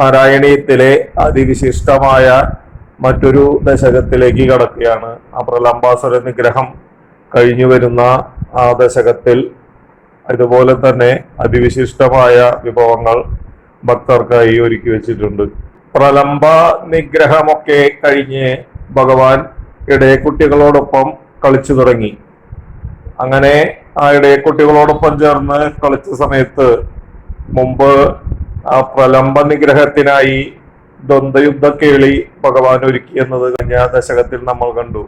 നാരായണീയത്തിലെ അതിവിശിഷ്ടമായ മറ്റൊരു ദശകത്തിലേക്ക് കടക്കുകയാണ്. ആ പ്രലംബാസുര നിഗ്രഹം കഴിഞ്ഞു വരുന്ന ആ ദശകത്തിൽ ഇതുപോലെ തന്നെ അതിവിശിഷ്ടമായ വിഭവങ്ങൾ ഭക്തർക്കായി ഒരുക്കി വെച്ചിട്ടുണ്ട്. പ്രലംബ നിഗ്രഹമൊക്കെ കഴിഞ്ഞ് ഭഗവാൻ ഇടയക്കുട്ടികളോടൊപ്പം കളിച്ചു തുടങ്ങി. അങ്ങനെ ആ ഇടയക്കുട്ടികളോടൊപ്പം ചേർന്ന് കളിച്ച സമയത്ത് മുമ്പ് ആ പ്രലംബ നിഗ്രഹത്തിനായി ദ്വന്ദ്വയുദ്ധ കേളി ഭഗവാൻ ഒരുക്കിയെന്നത് കഴിഞ്ഞ ദശകത്തിൽ നമ്മൾ കണ്ടു.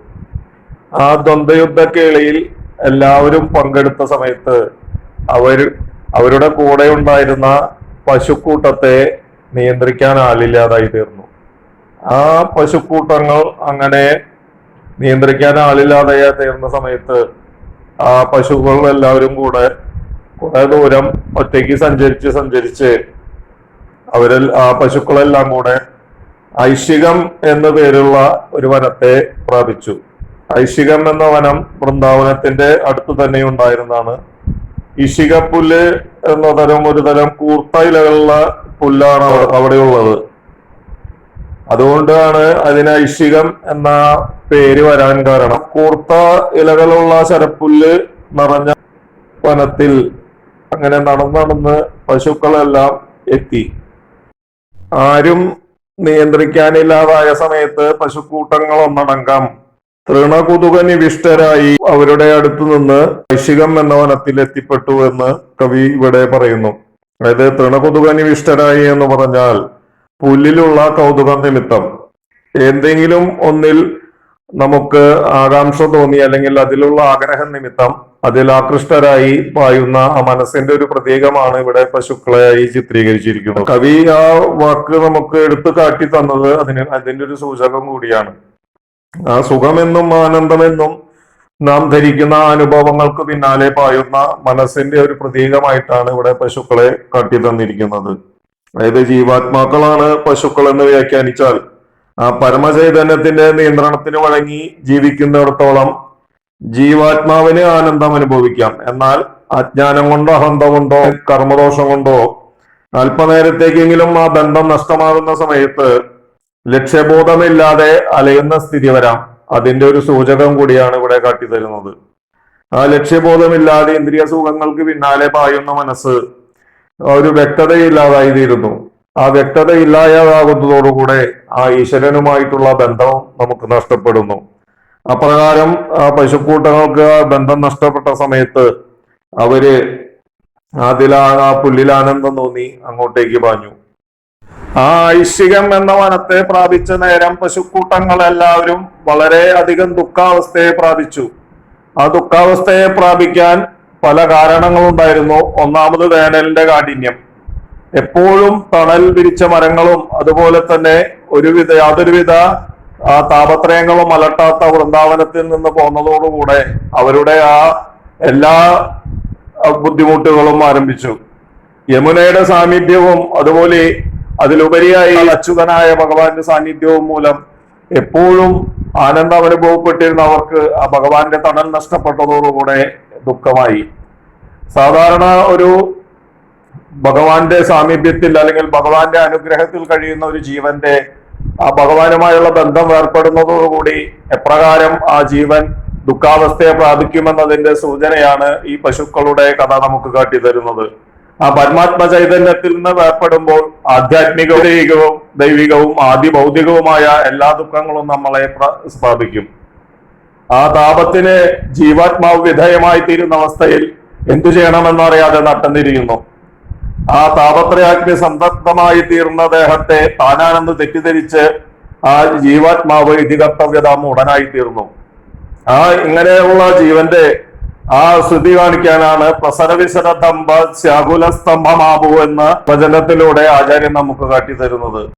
ആ ദ്വന്ദ്വയുദ്ധ കേളിയിൽ എല്ലാവരും പങ്കെടുത്ത സമയത്ത് അവർ അവരുടെ കൂടെ ഉണ്ടായിരുന്ന പശുക്കൂട്ടത്തെ നിയന്ത്രിക്കാൻ ആളില്ലാതായി തീർന്നു. ആ പശുക്കൂട്ടങ്ങൾ അങ്ങനെ നിയന്ത്രിക്കാൻ ആളില്ലാതെ തീർന്ന സമയത്ത് ആ പശുക്കൾ എല്ലാവരും കൂടെ കുറെ ദൂരം ഒറ്റയ്ക്ക് സഞ്ചരിച്ച് സഞ്ചരിച്ച് അവരിൽ ആ പശുക്കളെല്ലാം കൂടെ ഐശികം എന്ന പേരുള്ള ഒരു വനത്തെ പ്രാപിച്ചു. ഐശികം എന്ന വനം വൃന്ദാവനത്തിന്റെ അടുത്ത് തന്നെ ഉണ്ടായിരുന്നതാണ്. ഇഷികപ്പുല്ല് എന്ന തരം ഒരു തരം കൂർത്ത ഇലകളുള്ള പുല്ലാണ് അവിടെ അവിടെയുള്ളത് അതുകൊണ്ടാണ് അതിന് ഐശികം എന്ന പേര് വരാൻ കാരണം. കൂർത്ത ഇലകളുള്ള ശരപ്പുല്ല് നിറഞ്ഞ വനത്തിൽ അങ്ങനെ നടന്നു നടന്ന് പശുക്കളെല്ലാം എത്തി. ആരും നിയന്ത്രിക്കാനില്ലാതായ സമയത്ത് പശുക്കൂട്ടങ്ങൾ ഒന്നടങ്കം തൃണകുതുകനിവിഷ്ടരായി അവരുടെ അടുത്തു നിന്ന് ഐശികം എന്ന വനത്തിൽ എത്തിപ്പെട്ടു എന്ന് കവി ഇവിടെ പറയുന്നു. അതായത് തൃണകുതുകനിവിഷ്ടരായി എന്ന് പറഞ്ഞാൽ പുല്ലിലുള്ള കൗതുകം നിമിത്തം. എന്തെങ്കിലും ഒന്നിൽ നമുക്ക് ആകാംക്ഷ തോന്നി അല്ലെങ്കിൽ അതിലുള്ള ആഗ്രഹം നിമിത്തം അതിൽ ആകൃഷ്ടരായി പായുന്ന ആ മനസ്സിന്റെ ഒരു പ്രതീകമാണ് ഇവിടെ പശുക്കളെയായി ചിത്രീകരിച്ചിരിക്കുന്നത്. കവി ആ വാക്ക് നമുക്ക് എടുത്തു കാട്ടി തന്നത് അതിന് അതിന്റെ ഒരു സൂചകം കൂടിയാണ്. ആ സുഖമെന്നും ആനന്ദമെന്നും നാം ധരിക്കുന്ന അനുഭവങ്ങൾക്ക് പിന്നാലെ പായുന്ന മനസ്സിന്റെ ഒരു പ്രതീകമായിട്ടാണ് ഇവിടെ പശുക്കളെ കാട്ടി തന്നിരിക്കുന്നത്. അതായത് ജീവാത്മാക്കളാണ് പശുക്കൾ എന്ന് വ്യാഖ്യാനിച്ചാൽ ആ പരമചൈതന്യത്തിന്റെ നിയന്ത്രണത്തിന് വഴങ്ങി ജീവിക്കുന്നിടത്തോളം ജീവാത്മാവിന് ആനന്ദം അനുഭവിക്കാം. എന്നാൽ അജ്ഞാനം കൊണ്ടോ അഹന്ത കൊണ്ടോ കർമ്മദോഷം കൊണ്ടോ അല്പനേരത്തേക്കെങ്കിലും ആ ബന്ധം നഷ്ടമാകുന്ന സമയത്ത് ലക്ഷ്യബോധമില്ലാതെ അലയുന്ന സ്ഥിതി വരാം. അതിന്റെ ഒരു സൂചകം കൂടിയാണ് ഇവിടെ കാട്ടിത്തരുന്നത്. ആ ലക്ഷ്യബോധമില്ലാതെ ഇന്ദ്രിയ സുഖങ്ങൾക്ക് പിന്നാലെ പായുന്ന മനസ്സ് ഒരു വ്യക്തതയില്ലാതായി തീരുന്നു ആ വ്യക്തത ഇല്ലാതാകുന്നതോടുകൂടെ ആ ഈശ്വരനുമായിട്ടുള്ള ബന്ധം നമുക്ക് നഷ്ടപ്പെടുന്നു. അപ്രകാരം പശുക്കൂട്ടങ്ങൾക്ക് ബന്ധം നഷ്ടപ്പെട്ട സമയത്ത് അവർ അതിലാണ് ആ പുല്ലിൽ ആനന്ദം തോന്നി അങ്ങോട്ടേക്ക് പാഞ്ഞു. ആ ഐശികം എന്ന വനത്തെ പ്രാപിച്ച നേരം പശുക്കൂട്ടങ്ങൾ എല്ലാവരും വളരെ അധികം ദുഃഖാവസ്ഥയെ പ്രാപിച്ചു. ആ ദുഃഖാവസ്ഥയെ പ്രാപിക്കാൻ പല കാരണങ്ങളുണ്ടായിരുന്നു. ഒന്നാമത് വേനലിന്റെ കാഠിന്യം. എപ്പോഴും തണൽ വിരിച്ച മരങ്ങളും അതുപോലെ തന്നെ ഒരുവിധ യാതൊരുവിധ ആ താപത്രയങ്ങളും അലട്ടാത്ത വൃന്ദാവനത്തിൽ നിന്ന് പോന്നതോടുകൂടെ അവരുടെ ആ എല്ലാ ബുദ്ധിമുട്ടുകളും ആരംഭിച്ചു. യമുനയുടെ സാന്നിധ്യവും അതുപോലെ അതിലുപരിയായി അച്യുതനായ ഭഗവാന്റെ സാന്നിധ്യവും മൂലം എപ്പോഴും ആനന്ദം അനുഭവപ്പെട്ടിരുന്ന അവർക്ക് ആ ഭഗവാന്റെ തണൽ നഷ്ടപ്പെട്ടതോടുകൂടെ ദുഃഖമായി. സാധാരണ ഒരു ഭഗവാന്റെ സാമീപ്യത്തിൽ അല്ലെങ്കിൽ ഭഗവാന്റെ അനുഗ്രഹത്തിൽ കഴിയുന്ന ഒരു ജീവന്റെ ആ ഭഗവാനുമായുള്ള ബന്ധം ഏർപ്പെടുന്നതോടുകൂടി എപ്രകാരം ആ ജീവൻ ദുഃഖാവസ്ഥയെ പ്രാപിക്കുമെന്നതിന്റെ സൂചനയാണ് ഈ പശുക്കളുടെ കഥ നമുക്ക് കാട്ടിത്തരുന്നത്. ആ പരമാത്മ ചൈതന്യത്തിൽ നിന്ന് വേർപ്പെടുമ്പോൾ ആധ്യാത്മികവും ദൈവികവും ദൈവികവും ആദി ഭൗതികവുമായ എല്ലാ ദുഃഖങ്ങളും നമ്മളെ പ്ര- പ്രാപിക്കും. ആ താപത്തിന് ജീവാത്മാവ് വിധേയമായി തീരുന്ന അവസ്ഥയിൽ എന്തു ചെയ്യണമെന്നറിയാതെ നട്ടം തിരിയുന്നു ആ താപത്രയാഗ്നി സന്തപ്തമായി തീർന്ന ദേഹത്തെ താനാണെന്ന് തെറ്റിദ്ധരിച്ച് ആ ജീവാത്മാവ് ഇതികർത്തവ്യത ഉടനായി തീർന്നു. ആ ഇങ്ങനെയുള്ള ജീവന്റെ ആ സ്ഥിതി കാണിക്കാനാണ് പ്രസരവിസര തമ്പ ശാകുല സ്തംഭമാവു എന്ന വചനത്തിലൂടെ ആചാര്യൻ നമുക്ക് കാട്ടിത്തരുന്നത്.